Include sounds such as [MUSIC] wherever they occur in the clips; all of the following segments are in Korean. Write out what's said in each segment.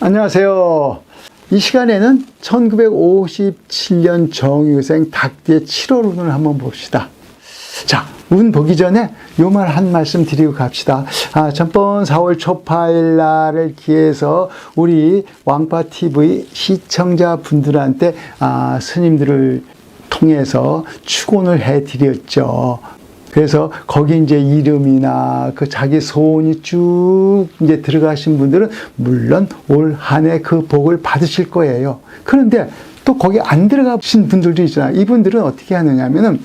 안녕하세요. 이 시간에는 1957년 정유생 닭띠의 7월 운을 한번 봅시다. 자, 운 보기 전에 요 말 한 말씀 드리고 갑시다. 아, 전번 4월 초파일 날을 기해서 우리 왕파TV 시청자 분들한테 아, 스님들을 통해서 축원을 해 드렸죠. 그래서 거기 이제 이름이나 그 자기 소원이 쭉 이제 들어가신 분들은 물론 올 한 해 그 복을 받으실 거예요. 그런데 또 거기 안 들어가신 분들도 있잖아요. 이분들은 어떻게 하느냐면은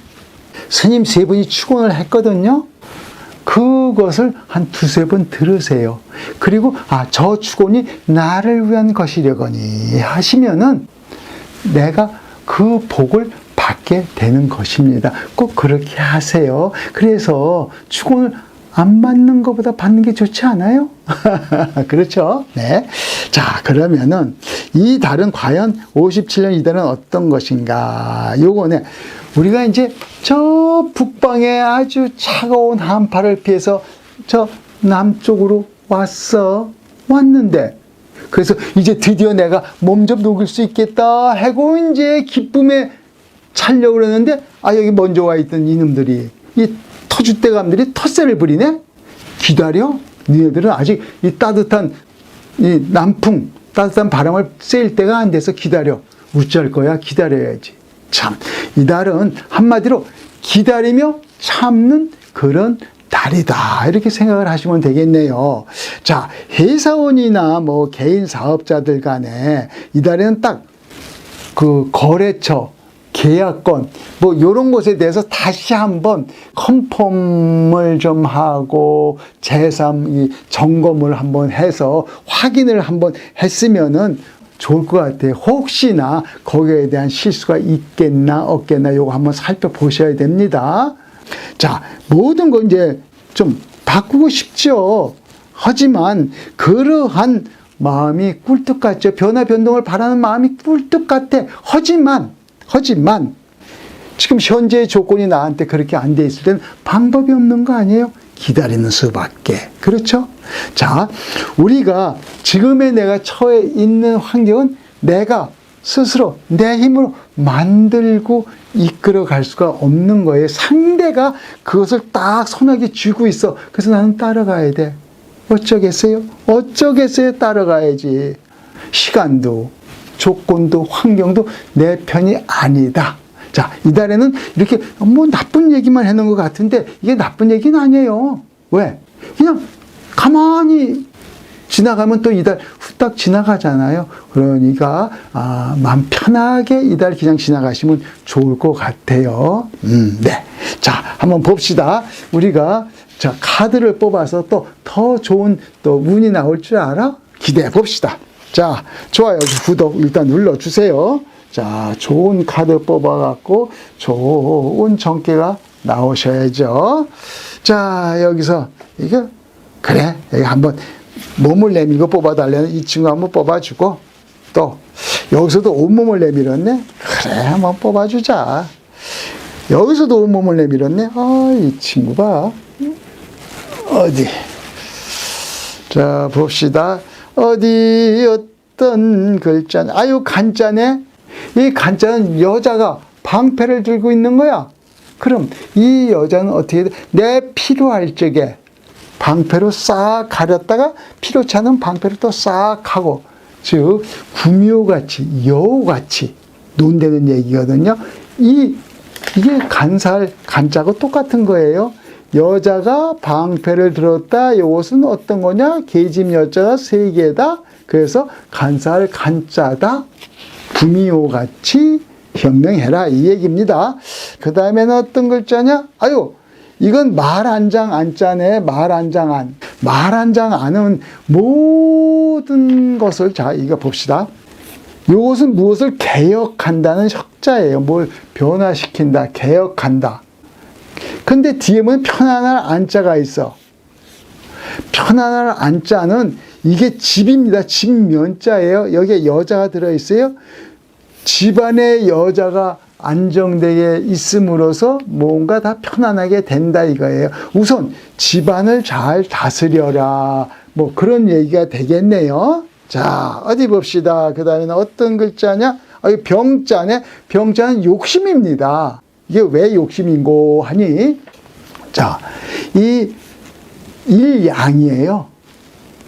스님 세 분이 축원을 했거든요. 그것을 한 두세 번 들으세요. 그리고 아, 저 축원이 나를 위한 것이려거니 하시면은 내가 그 복을 받게 되는 것입니다. 꼭 그렇게 하세요. 그래서 축원을 안 받는 것보다 받는 게 좋지 않아요? [LAUGHS] 그렇죠? 네. 자, 그러면은 이 달은 과연 57년 이 달은 어떤 것인가? 요거는 우리가 이제 저 북방에 아주 차가운 한파를 피해서 저 남쪽으로 왔어. 왔는데 그래서 이제 드디어 내가 몸 좀 녹일 수 있겠다 하고 이제 기쁨에 차려고 그러는데 아 여기 먼저 와 있던 이놈들이 이 터줏대감들이 텃세를 부리네? 기다려? 니네들은 아직 이 따뜻한 이 남풍 따뜻한 바람을 쐴 때가 안 돼서 기다려. 어쩔 거야 기다려야지 참 이달은 한마디로 기다리며 참는 그런 달이다 이렇게 생각을 하시면 되겠네요. 자 회사원이나 뭐 개인 사업자들 간에 이달에는 딱 그 거래처 계약권 뭐 이런 것에 대해서 다시 한번 컨펌을 좀 하고 재산 이 점검을 한번 해서 확인을 한번 했으면은 좋을 것 같아요. 혹시나 거기에 대한 실수가 있겠나 없겠나 요거 한번 살펴보셔야 됩니다. 자, 모든 거 이제 좀 바꾸고 싶죠. 하지만 그러한 마음이 꿀떡 같죠. 변화 변동을 바라는 마음이 꿀떡 같아. 하지만 하지만 지금 현재의 조건이 나한테 그렇게 안 돼 있을 때는 방법이 없는 거 아니에요? 기다리는 수밖에. 그렇죠? 자, 우리가 지금의 내가 처해 있는 환경은 내가 스스로 내 힘으로 만들고 이끌어 갈 수가 없는 거예요. 상대가 그것을 딱 손아귀 쥐고 있어. 그래서 나는 따라가야 돼. 어쩌겠어요? 어쩌겠어요? 따라가야지. 시간도, 조건도, 환경도 내 편이 아니다. 자, 이달에는 이렇게 뭐 나쁜 얘기만 해놓은 것 같은데 이게 나쁜 얘기는 아니에요. 왜? 그냥 가만히 지나가면 또 이달 후딱 지나가잖아요. 그러니까 아, 마음 편하게 이달 그냥 지나가시면 좋을 것 같아요. 음, 네. 자, 한번 봅시다. 우리가 자 카드를 뽑아서 또 더 좋은 또 운이 나올 줄 알아? 기대해 봅시다. 자, 좋아요. 구독 일단 눌러 주세요. 자, 좋은 카드 뽑아 갖고 좋은 정계가 나오셔야죠. 자, 여기서 이게 그래 여기 한번 몸을 내밀고 뽑아달라는 이 친구 한번 뽑아주고 또 여기서도 온몸을 내밀었네. 그래 한번 뽑아주자. 여기서도 온몸을 내밀었네. 아, 이 친구 봐. 어디? 자, 봅시다. 어디 어떤 글자? 아유 간자네. 이 간자는 여자가 방패를 들고 있는 거야. 그럼 이 여자는 어떻게 돼? 내 필요할 적에 방패로 싹 가렸다가 필요치 않은 방패로 또싹 하고 즉 구미호같이 여우같이 논대는 얘기거든요. 이 이게 간살 간자고 똑같은 거예요. 여자가 방패를 들었다. 이것은 어떤 거냐? 계집 여자가 세 개다. 그래서 간살 간자다. 구미호 같이 현명해라 이 얘기입니다. 그 다음에는 어떤 글자냐? 아유 이건 말 한 장 안자네 말 한 장 안. 말 한 장 안은 모든 것을 자 이거 봅시다. 이것은 무엇을 개혁한다는 석자예요. 뭘 변화시킨다, 개혁한다. 근데 뒤에 보면 편안할 안자가 있어. 편안할 안자는 이게 집입니다. 집 면자예요. 여기에 여자가 들어있어요. 집안에 여자가 안정되게 있음으로써 뭔가 다 편안하게 된다 이거예요. 우선 집안을 잘 다스려라. 뭐 그런 얘기가 되겠네요. 자, 어디 봅시다. 그 다음에는 어떤 글자냐? 아, 이 병자네. 병자는 욕심입니다. 이게 왜 욕심인고 하니? 자, 이 일양이에요.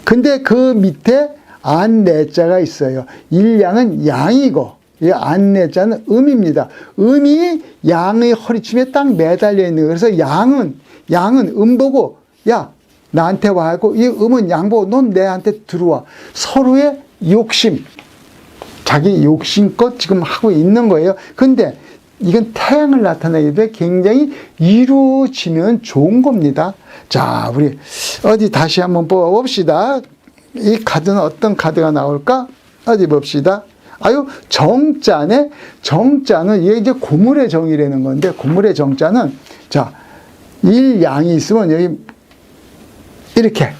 근데 그 밑에 안내자가 있어요. 일양은 양이고, 이 안내자는 음입니다. 음이 양의 허리춤에 딱 매달려 있는. 그래서 양은, 양은 음 보고, 야, 나한테 와 하고, 이 음은 양 보고, 넌 내한테 들어와. 서로의 욕심, 자기 욕심껏 지금 하고 있는 거예요. 근데 이건 태양을 나타내기 때 굉장히 이루어지면 좋은 겁니다. 자, 우리 어디 다시 한번 뽑아봅시다. 이 카드는 어떤 카드가 나올까? 어디 봅시다. 아유, 정자네? 정자는 이게 이제 고물의 정이라는 건데, 고물의 정자는, 자, 일양이 있으면 여기 이렇게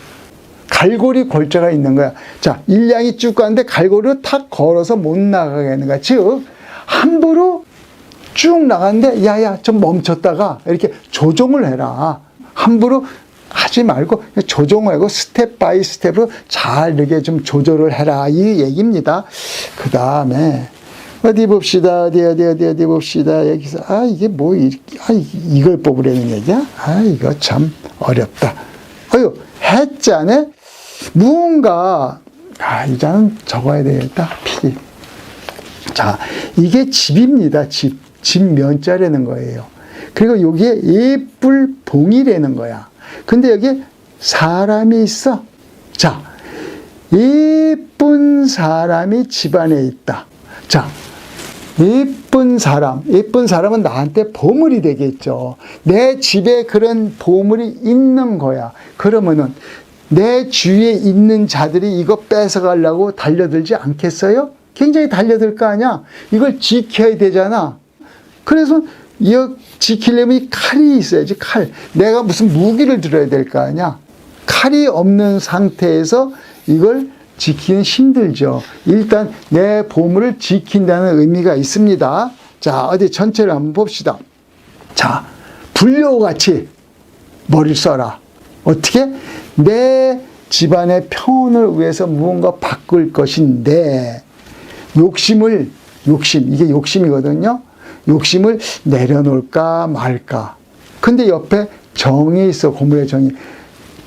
갈고리 골자가 있는 거야. 자, 일량이 쭉 가는데 갈고리를 탁 걸어서 못 나가게 하는 거야. 즉, 함부로 쭉 나가는데, 야야, 좀 멈췄다가 이렇게 조정을 해라. 함부로 하지 말고 조정을 하고 스텝 바이 스텝으로 잘 이렇게 좀 조절을 해라. 이 얘기입니다. 그 다음에, 어디 봅시다. 어디, 어디, 어디, 어디 봅시다. 여기서, 아, 이게 뭐, 이렇게, 아, 이걸 뽑으려는 얘기야? 아, 이거 참 어렵다. 어휴, 해자네? 무언가, 아, 이 자는 적어야 되겠다. 필. 자, 이게 집입니다. 집. 집 면자라는 거예요. 그리고 여기에 예쁠 봉이라는 거야. 근데 여기 사람이 있어. 자, 예쁜 사람이 집안에 있다. 자, 예쁜 사람, 예쁜 사람은 나한테 보물이 되겠죠. 내 집에 그런 보물이 있는 거야. 그러면은 내 주위에 있는 자들이 이거 뺏어가려고 달려들지 않겠어요? 굉장히 달려들 거 아니야? 이걸 지켜야 되잖아. 그래서 이 지키려면 이 칼이 있어야지, 칼. 내가 무슨 무기를 들어야 될 거 아니야? 칼이 없는 상태에서 이걸 지키는 힘들죠. 일단 내 보물을 지킨다는 의미가 있습니다. 자, 어디 전체를 한번 봅시다. 자, 불려같이 머리를 써라. 어떻게? 내 집안의 평온을 위해서 무언가 바꿀 것인데, 욕심을, 욕심, 이게 욕심이거든요. 욕심을 내려놓을까 말까. 근데 옆에 정이 있어, 고물의 정이.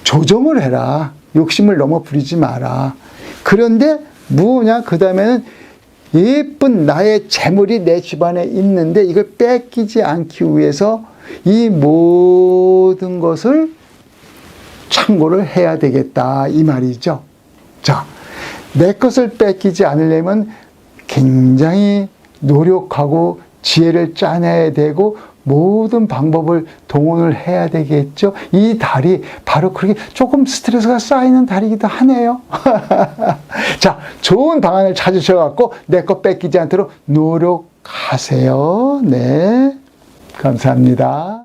조정을 해라. 욕심을 너무 부리지 마라. 그런데 뭐냐? 그 다음에는 예쁜 나의 재물이 내 집안에 있는데 이걸 뺏기지 않기 위해서 이 모든 것을 참고를 해야 되겠다. 이 말이죠. 자, 내 것을 뺏기지 않으려면 굉장히 노력하고 지혜를 짜내야 되고 모든 방법을 동원을 해야 되겠죠. 이 달이 바로 그렇게 조금 스트레스가 쌓이는 달이기도 하네요. [LAUGHS] 자, 좋은 방안을 찾으셔갖고 내 것 뺏기지 않도록 노력하세요. 네. 감사합니다.